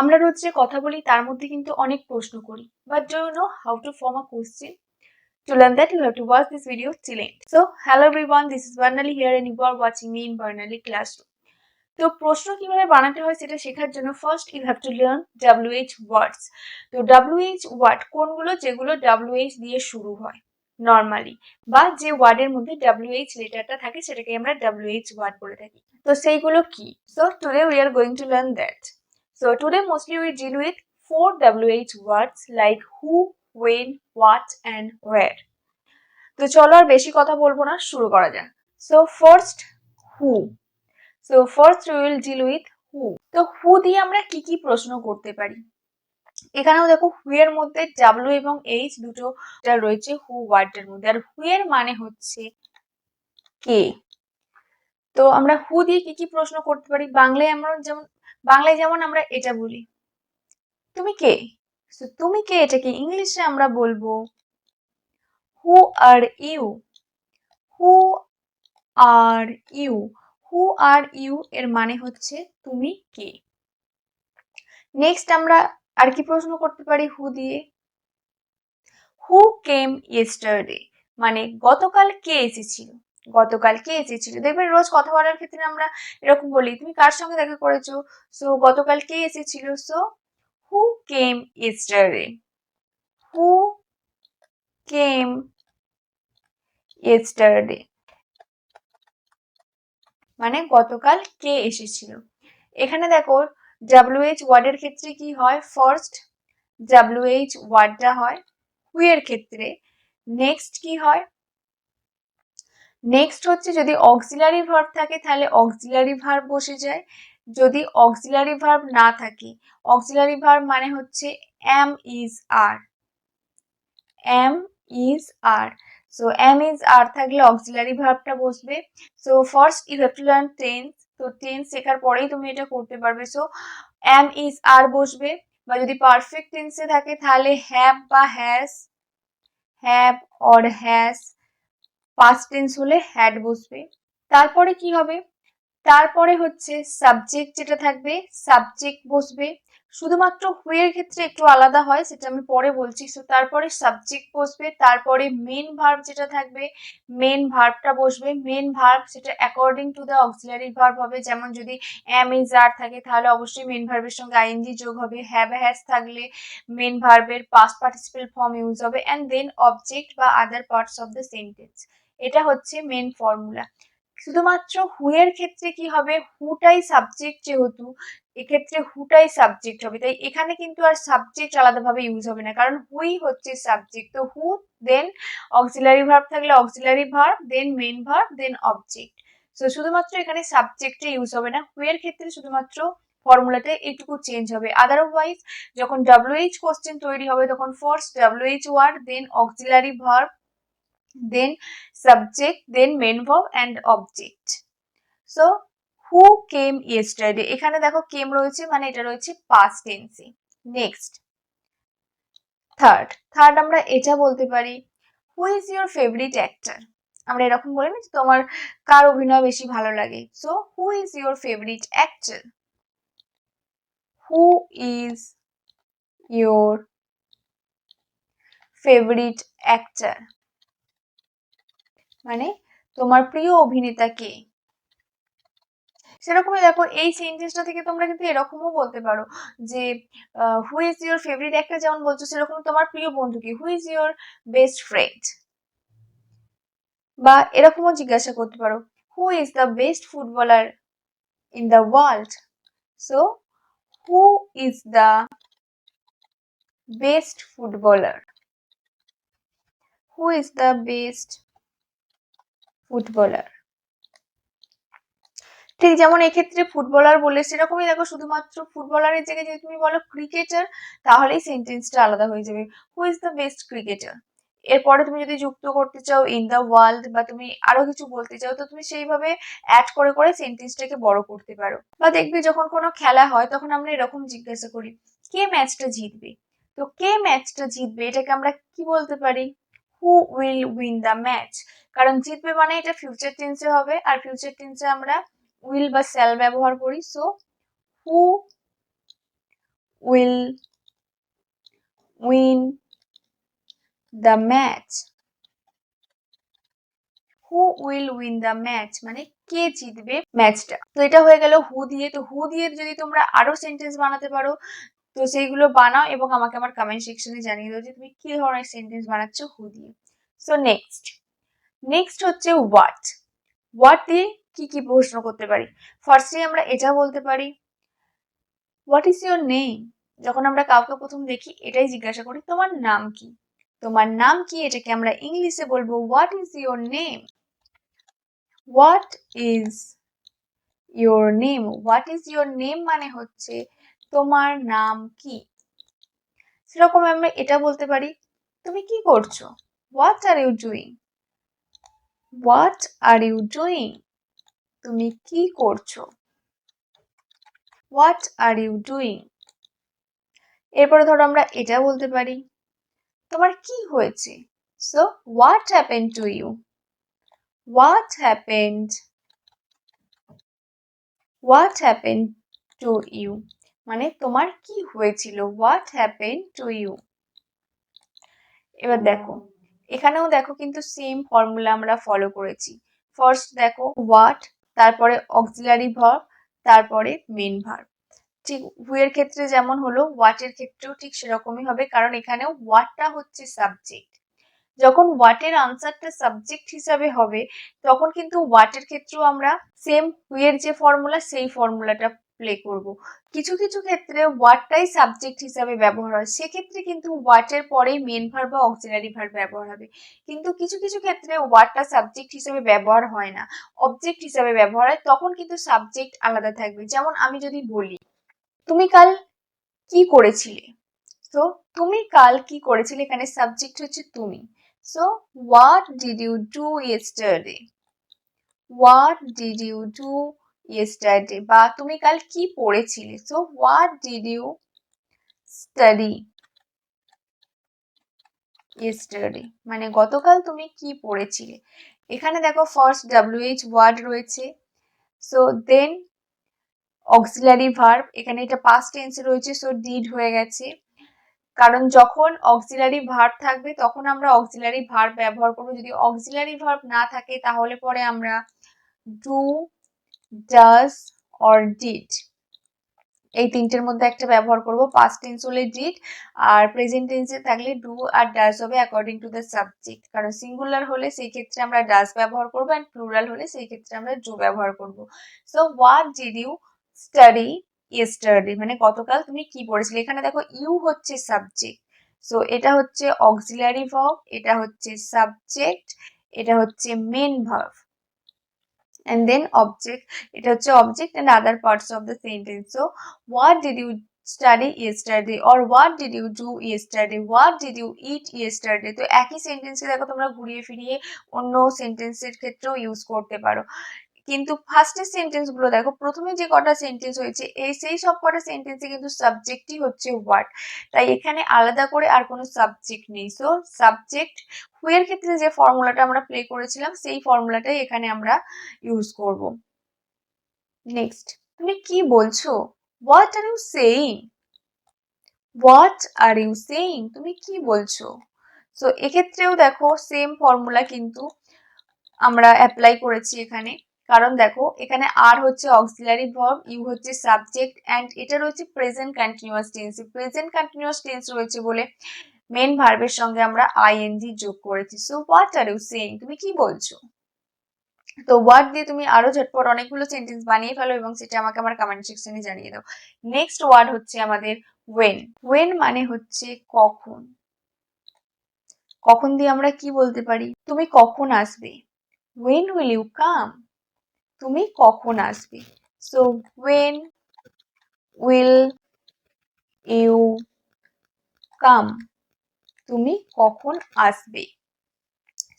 আমরা রোজ যে কথা বলি তার মধ্যে কিন্তু অনেক প্রশ্ন করি। But do you know how to form a question To learn that, you have to watch this video till end. So, hello everyone, this is Barnali here and you are watching me in Barnali. তো প্রশ্ন কীভাবে বানাতে হয় সেটা শেখার জন্য first you have to learn WH words তো WH word কোনগুলো? যেগুলো ডাব্লিউএইচ দিয়ে শুরু হয় নর্মালি বা যে ওয়ার্ডের মধ্যে ডাব্লিউ ডাব্লিউএইচ লেটারটা থাকে সেটাকে আমরা ডাব্লিউএইচ ওয়ার্ড বলে থাকি। তো সেইগুলো কি? So today we are going to learn that so today mostly we deal with four WH words like who when what and where তো চলো আর বেশি কথা বলব না, শুরু করা যাক। So first who so first we will deal with who তো হু দিয়ে আমরা কি কি প্রশ্ন করতে পারি? এখানেও দেখো হু এর মধ্যে ডাব্লিউ এবং এইচ দুটো রয়েছে হু ওয়ার্ডের মধ্যে। আর হু এর মানে হচ্ছে কে। তো আমরা হু দিয়ে কি কি প্রশ্ন করতে পারি? বাংলায় আমরা যেমন বাংলায় যেমন আমরা এটা বলি। তুমি কে? তুমি কে? এটাকে ইংলিশে আমরা বলব who are you who are you who are you এর মানে হচ্ছে তুমি কে? নেক্সট আমরা আর কি প্রশ্ন করতে পারি হু দিয়ে? হু কেম ইয়েস্টারডে মানে গতকাল কে এসেছিল? গতকাল কে এসেছিল। দেখবেন রোজ কথা বলার ক্ষেত্রে আমরা এরকম বলি, তুমি কার সঙ্গে দেখা করেছ? সো গতকাল কে এসেছিল। So who came yesterday who came yesterday মানে গতকাল কে এসেছিল? এখানে দেখো ডাব্লিউএইচ ওয়ার্ডের ক্ষেত্রে কি হয়? ফার্স্ট ডাব্লিউএইচ ওয়ার্ডটা হয়। হু এর ক্ষেত্রে? নেক্সট কি হয়? নেক্সট হচ্ছে যদি অক্সিলারি ভার্ব থাকে, তাহলে অক্সিলারি ভার্ব বসে যায়। যদি অক্সিলারি ভার্ব না থাকে অক্সিলারি ভার্ব মানে হচ্ছে am is are am is are so am is are থাকলে অক্সিলারি ভার্বটা বসবে। So first you have to learn tense তো টেন্স শেখার পরেই তুমি এটা করতে পারবে। সো এম ইজ আর বসবে। বা যদি পারফেক্ট টেন্সে থাকে, তাহলে হ্যাভ বা has have or has past tense হলে হ্যাড বসবে। তারপরে কি হবে? তারপরে হচ্ছে সাবজেক্ট যেটা থাকবে সাবজেক্ট বসবে। শুধুমাত্র হুয়ের ক্ষেত্রে একটু আলাদা হয়, সেটা আমি পরে বলছি। সো তারপরে সাবজেক্ট বসবে, তারপরে মেন ভার্ব যেটা থাকবে মেন ভার্বটা বসবে। মেন ভার্ব সেটা according to the auxiliary verb হবে। যেমন যদি এম ইজ আর থাকে, তাহলে অবশ্যই মেন ভার্বের সঙ্গে আইএনজি যোগ হবে। হ্যাভ হ্যাজ থাকলে মেন ভার্বের পাস্ট পার্টিসিপাল ফর্ম ইউজ হবে। অ্যান্ড দেন অবজেক্ট বা other parts of the sentence এটা হচ্ছে মেন ফর্মুলা শুধুমাত্র হুয়ের ক্ষেত্রে কি হবে? হুটাই সাবজেক্ট যেহেতু, এক্ষেত্রে হুটাই সাবজেক্ট হবে। তাই এখানে কিন্তু আর সাবজেক্ট আলাদাভাবে ইউজ হবে না। কারণ হুই হচ্ছে সাবজেক্ট তো হু দেন অক্সিলারি ভার্ব থাকলে auxiliary verb then main verb then object so শুধুমাত্র এখানে সাবজেক্টে ইউজ হবে না। হুয়ের ক্ষেত্রে শুধুমাত্র ফর্মুলাতে এইটুকু চেঞ্জ হবে। আদারওয়াইজ যখন ডাব্লিউএইচ কোশ্চেন তৈরি হবে, তখন first WH word then auxiliary verb then subject, then main verb and object. So, who came yesterday? এখানে দেখো কেম রয়েছে মানে এটা রয়েছে past tense next third third আমরা এটা বলতে পারি। Who is your favourite actor আমরা এরকম বলি না তোমার কার অভিনয় বেশি ভালো লাগে। So who is your favourite actor who is your favourite actor মানে তোমার প্রিয় অভিনেতা কে? সেরকমই দেখো, এই সেন্টেন্সটা থেকে তোমরা কিন্তু এরকমও বলতে পারো যে হু ইজ ইউর ফেভারিট একটা যেমন বলছো সেরকম তোমার প্রিয় বন্ধু কি? Who is your best friend বা এরকমও জিজ্ঞাসা করতে পারো who is the best footballer in the world so who is the best footballer who is the best footballer ঠিক যেমন এক্ষেত্রে ফুটবলার বলে সেরকমই দেখো শুধুমাত্র ফুটবলারের জায়গায় যদি তুমি বলো ক্রিকেটার তাহলেই সেন্টেন্সটা আলাদা হয়ে যাবে। Who is the best cricketer এরপরে তুমি যদি যুক্ত করতে চাও ইন দ্য ওয়ার্ল্ড বা তুমি আরও কিছু বলতে চাও, তো তুমি সেইভাবে অ্যাড করে করে সেন্টেন্সটাকে বড় করতে পারো। বা দেখবে যখন কোনো খেলা হয়, তখন আমরা এরকম জিজ্ঞাসা করি, কে ম্যাচটা জিতবে? তো কে ম্যাচটা জিতবে? এটাকে আমরা কি বলতে পারি? Who will win the match কারণ জিতবে মানে এটা ফিউচার টেন্সে হবে, আর ফিউচার টেন্সে আমরা উইল বা সেল ব্যবহার করি। So who will win the match who will win the match মানে কে জিতবে ম্যাচটা তো এটা হয়ে গেল হু দিয়ে। তো হু দিয়ে যদি তোমরা আরও সেন্টেন্স বানাতে পারো তো সেইগুলো বানাও এবং আমাকে আমার কমেন্ট সেকশনে জানিয়ে দাও যে তুমি কি ধরনের সেন্টেন্স বানাচ্ছ হু দিয়ে। সো নেক্সট নেক্সট হচ্ছে হোয়াট হোয়াট দিয়ে কি কি প্রশ্ন করতে পারি? ফার্স্টে আমরা এটা বলতে পারি। হোয়াট ইজ ইউর নেম যখন আমরা কাউকে প্রথম দেখি, এটাই জিজ্ঞাসা করি, তোমার নাম কি? তোমার নাম কি? এটাকে আমরা ইংলিশে বলব what is your name what is your name what is your name মানে হচ্ছে তোমার নাম কি? সেরকম আমরা এটা বলতে পারি, তুমি কি করছ? What are you doing what are you doing তুমি কি করছ? হোয়াট আর ইউ ডুইং এরপরে ধরো আমরা এটা বলতে পারি, তোমার কি হয়েছে? So what happen to you what happened what happen to you মানে তোমার কি হয়েছিল? হোয়াট হ্যাপেন টু ইউ এবার দেখো, এখানেও দেখো কিন্তু সেম ফর্মুলা আমরা ফলো করেছি। ফার্স্ট দেখো হোয়াট তারপরে অক্সিলারি ভার্ব তারপরে মেন ভার্ব ঠিক হুয়ের ক্ষেত্রে যেমন হলো ওয়াটের ক্ষেত্রেও ঠিক সেরকমই হবে, কারণ এখানেও ওয়াটটা হচ্ছে সাবজেক্ট যখন ওয়াটের আনসারটা সাবজেক্ট হিসাবে হবে, তখন কিন্তু ওয়াটের ক্ষেত্রেও আমরা সেম হুয়ের যে ফর্মুলা সেই ফর্মুলাটা প্লে করব। কিছু কিছু ক্ষেত্রে ওয়াটটাই সাবজেক্ট হিসাবে ব্যবহার হয়, সেক্ষেত্রে কিন্তু ওয়াটের পরেই মেন ভার বা অক্সিলারি ভার ব্যবহার হবে। কিন্তু কিছু কিছু ক্ষেত্রে ওয়াটটা সাবজেক্ট হিসেবে ব্যবহার হয় না। অবজেক্ট হিসাবে ব্যবহার হয়, তখন কিন্তু সাবজেক্ট আলাদা থাকবে। যেমন আমি যদি বলি, তুমি কাল কি করেছিলে? তো তুমি কাল কি করেছিলে? এখানে সাবজেক্ট হচ্ছে তুমি। So what did you do yesterday what did you do yesterday বা তুমি কাল কি পড়েছিলে? So what did you study yesterday মানে গতকাল তুমি কি পড়েছিলে? এখানে দেখো ফার্স্ট ডাব্লিউএইচ ওয়ার্ড রয়েছে। সো দেন অক্সিলারি ভার্ব এখানে এটা পাস্ট টেন্সে রয়েছে সো ডিড হয়ে গেছে। কারণ যখন অক্সিলারি ভার্ব থাকবে, তখন আমরা অক্সিলারি ভার্ব ব্যবহার করব। যদি অক্সিলারি ভার্ব না থাকে, তাহলে পরে আমরা ডু ডাজ অর ডিড এই তিনটের মধ্যে একটা ব্যবহার করব পাস্ট টেন্স হলে ডিড আর প্রেজেন্ট টেন্সে থাকলে ডু আর ডাজ হবে অ্যাকর্ডিং টু দ্য সাবজেক্ট কারণ সিঙ্গুলার হলে সেই ক্ষেত্রে আমরা ডাজ ব্যবহার করব অ্যান্ড প্লুরাল হলে সেই ক্ষেত্রে আমরা ডু ব্যবহার করব। So what did you study yesterday মানে গতকাল তুমি কি পড়েছিলে? এখানে দেখো ইউ হচ্ছে সাবজেক্ট সো এটা হচ্ছে অক্সিলারি ভার্ব এটা হচ্ছে সাবজেক্ট এটা হচ্ছে main verb and then object এটা হচ্ছে object and other parts of the sentence so what did you study yesterday or what did you do yesterday what did you eat yesterday তো একই সেন্টেন্সে দেখো তোমরা ঘুরিয়ে ফিরিয়ে অন্য সেন্টেন্সের ক্ষেত্রেও ইউজ করতে পারো কিন্তু ফার্স্টের সেন্টেন্সগুলো দেখো, প্রথমে যে কটা সেন্টেন্স হয়েছে, এই সেই সব কটা সেন্টেন্সে কিন্তু সাবজেক্টই হচ্ছে হোয়াট তাই এখানে আলাদা করে আর কোনো সাবজেক্ট নেই। সো সাবজেক্ট হুয়ের ক্ষেত্রে যে ফর্মুলাটা আমরা প্লে করেছিলাম, সেই ফর্মুলাটাই এখানে আমরা ইউজ করব। নেক্সট তুমি কি বলছো? What are you saying what are you saying তুমি কি বলছো? সো এক্ষেত্রেও দেখো সেম ফর্মুলা কিন্তু আমরা অ্যাপ্লাই করেছি এখানে। কারণ দেখো, এখানে আর হচ্ছে অক্সিলারি ভার্ব ইউ হচ্ছে সাবজেক্ট অ্যান্ড এটা রয়েছে present continuous tense present continuous tense রয়েছে বলে মেন ভার্বের সঙ্গে আমরা আইএনজি যোগ করেছি। So what are you saying তুমি কি বলছো? তো ওয়ার্ড দিয়ে তুমি আরও ঝটপট অনেকগুলো সেন্টেন্স বানিয়ে ফেলো এবং সেটা আমাকে আমার কমেন্ট সেকশনে জানিয়ে দাও। নেক্সট ওয়ার্ড হচ্ছে আমাদের ওয়েন ওয়েন মানে হচ্ছে কখন। কখন দিয়ে আমরা কি বলতে পারি? তুমি কখন আসবে? ওয়েন উইল ইউ কাম তুমি কখন আসবে? So when will you come তুমি কখন আসবে?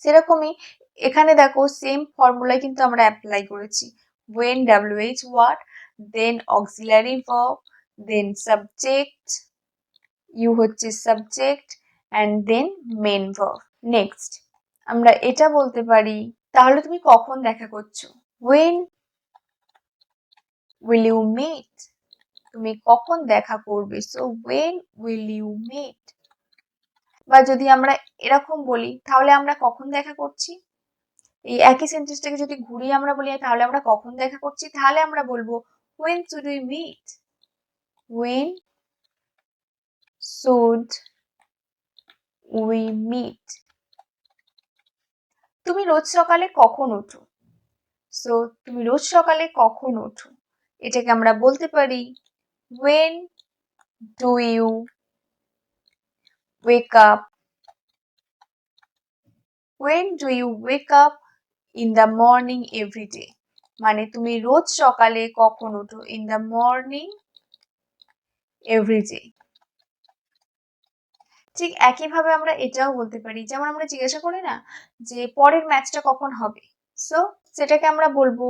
সেরকমই এখানে দেখো সেম ফর্মুলা কিন্তু আমরা অ্যাপ্লাই করেছি। When W H word then auxiliary verb then subject you হচ্ছে subject and then main verb next আমরা এটা বলতে পারি। তাহলে তুমি কখন দেখা করছ? ওয়েন উইল ইউ মিট তুমি কখন দেখা করবে? So when will you meet বা যদি আমরা এরকম বলি, তাহলে আমরা কখন দেখা করছি? এই একই সেন্টেন্সটাকে যদি ঘুরিয়ে আমরা বলি, তাহলে আমরা কখন দেখা করছি? তাহলে আমরা বলব, when should we meet? When should we meet? তুমি রোজ সকালে কখন ওঠো সো তুমি রোজ সকালে কখন ওঠো? এটাকে আমরা বলতে পারি when do you wake up? When do you wake up in the morning every মানে তুমি রোজ সকালে কখন ওঠো? In the morning every day ঠিক একইভাবে আমরা এটাও বলতে পারি। যেমন আমরা জিজ্ঞাসা করি না যে পরের ম্যাচটা কখন হবে? সো সেটাকে আমরা বলব,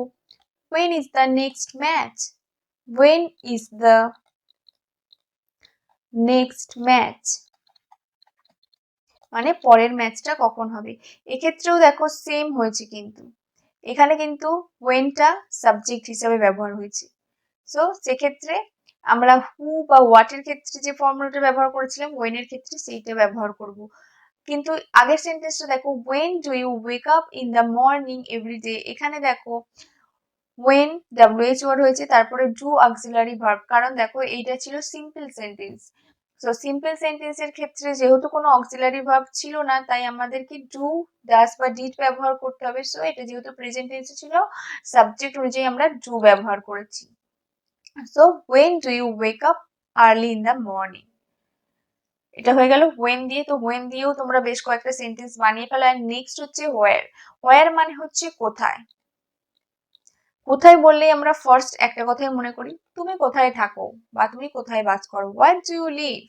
when is the next match? When is the next match? মানে পরের ম্যাচটা কখন হবে? এক্ষেত্রেও দেখো সেম হয়েছে কিন্তু। এখানে কিন্তু ওয়েনটা সাবজেক্ট হিসাবে ব্যবহার হয়েছে। সো সেক্ষেত্রে আমরা হু বা হোয়াটের ক্ষেত্রে যে ফর্মুলাটা ব্যবহার করেছিলাম ওয়েনের ক্ষেত্রে সেইটা ব্যবহার করব। কিন্তু আগের সেন্টেন্সটা দেখো when do you wake up in the morning every day এখানে দেখো ওয়েন ডাব্লিউএইচ ওয়ার্ড হয়েছে, তারপরে ডু অক্সিলারি ভার্ব কারণ দেখো, এইটা ছিল সিম্পল সেন্টেন্স সো সিম্পল সেন্টেন্সের ক্ষেত্রে যেহেতু কোনো অক্সিলারি ভার্ব ছিল না, তাই আমাদেরকে ডু ডাস বা ডিড ব্যবহার করতে হবে। সো এটা যেহেতু প্রেজেন্ট টেন্সে ছিল সাবজেক্ট অনুযায়ী আমরা ডু ব্যবহার করেছি। So when do you wake up early in the morning এটা হয়ে গেল ওয়েন দিয়ে তো ওয়েন দিয়েও তোমরা বেশ কয়েকটা সেন্টেন্স বানিয়ে ফেলো আর নেক্সট হচ্ছে হোয়ার হোয়ার মানে হচ্ছে কোথায়? কোথায় বললেই আমরা ফার্স্ট একটা কথাই মনে করি, তুমি কোথায় থাকো বা তুমি কোথায় বাস করো? What do you live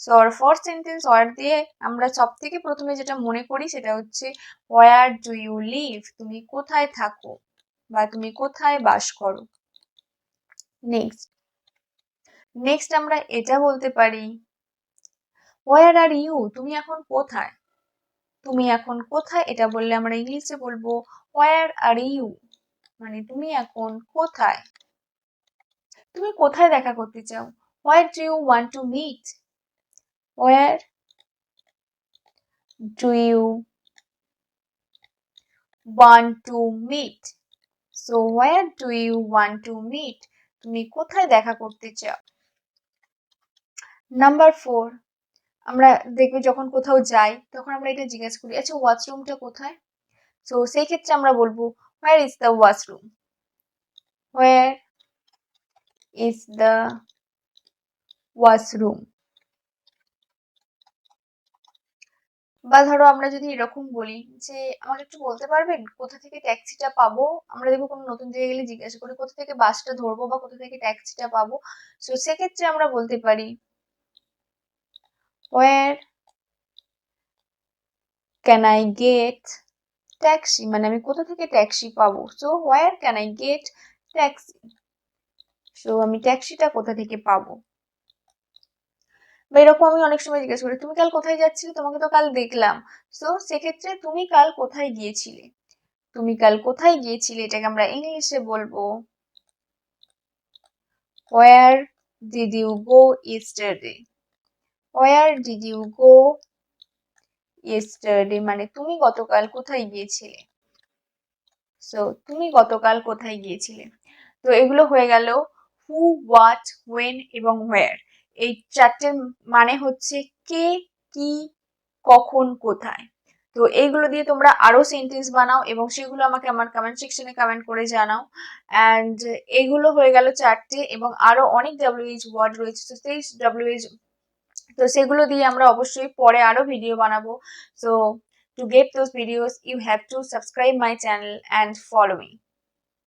so R first sentence word দিয়ে আমরা সব থেকে প্রথমে যেটা মনে করি সেটা হচ্ছে হোয়ার ডু ইউ লিভ তুমি কোথায় থাকো বা তুমি কোথায় বাস করো? নেক্সট নেক্সট আমরা এটা বলতে পারি হোয়ার আর ইউ তুমি এখন কোথায়? তুমি এখন কোথায়? এটা বললে আমরা ইংলিশে বলব হোয়ার আর ইউ মানে তুমি এখন কোথায়? তুমি কোথায় দেখা করতে চাও? Where do you want to meet where do you want to meet so where do you want to meet তুমি কোথায় দেখা করতে চাও? নাম্বার ফোর আমরা দেখবে যখন কোথাও যাই, তখন আমরা এটা জিজ্ঞেস করি আচ্ছা ওয়াশরুমটা কোথায়? তো সেই ক্ষেত্রে আমরা বলব where is the washroom where is the washroom বা ধরো আমরা যদি এরকম বলি যে, আমাকে একটু বলতে পারবেন? কোথা থেকে ট্যাক্সিটা পাবো? আমরা দেখব কোনো নতুন জায়গায় গেলে জিজ্ঞাসা করি, কোথা থেকে বাসটা ধরবো বা কোথা থেকে ট্যাক্সিটা পাবো? তো সেক্ষেত্রে আমরা বলতে পারি where can I get taxi মানে আমি কোথা থেকে ট্যাক্সি পাবো? So where can I get taxi so আমি ট্যাক্সিটা কোথা থেকে পাবো? বা এরকম আমি অনেক সময় জিজ্ঞেস করি, তুমি কাল কোথায় যাচ্ছিলে? তোমাকে তো কাল দেখলাম। সো সেক্ষেত্রে তুমি কাল কোথায় গিয়েছিলে? তুমি কাল কোথায় গিয়েছিলে? এটাকে আমরা ইংলিশে বলব where did you go yesterday where did you go yesterday মানে তুমি গতকাল কোথায় গিয়েছিলে? সো তুমি গতকাল কোথায় গিয়েছিলে? তো এগুলো হয়ে গেল হু হোয়াট ওয়েন এবং হোয়ার এই চারটের মানে হচ্ছে কে, কি, কখন, কোথায়। তো এইগুলো দিয়ে তোমরা আরও সেন্টেন্স বানাও এবং সেগুলো আমাকে আমার কমেন্ট সেকশনে কমেন্ট করে জানাও। অ্যান্ড এগুলো হয়ে গেল চারটে এবং আরও অনেক ডাব্লিউএইচ ওয়ার্ড রয়েছে। তো সেই ডাব্লিউএইচ তো সেগুলো দিয়ে আমরা অবশ্যই পরে আরও ভিডিও বানাবো। So to get those videos you have to subscribe my channel and follow me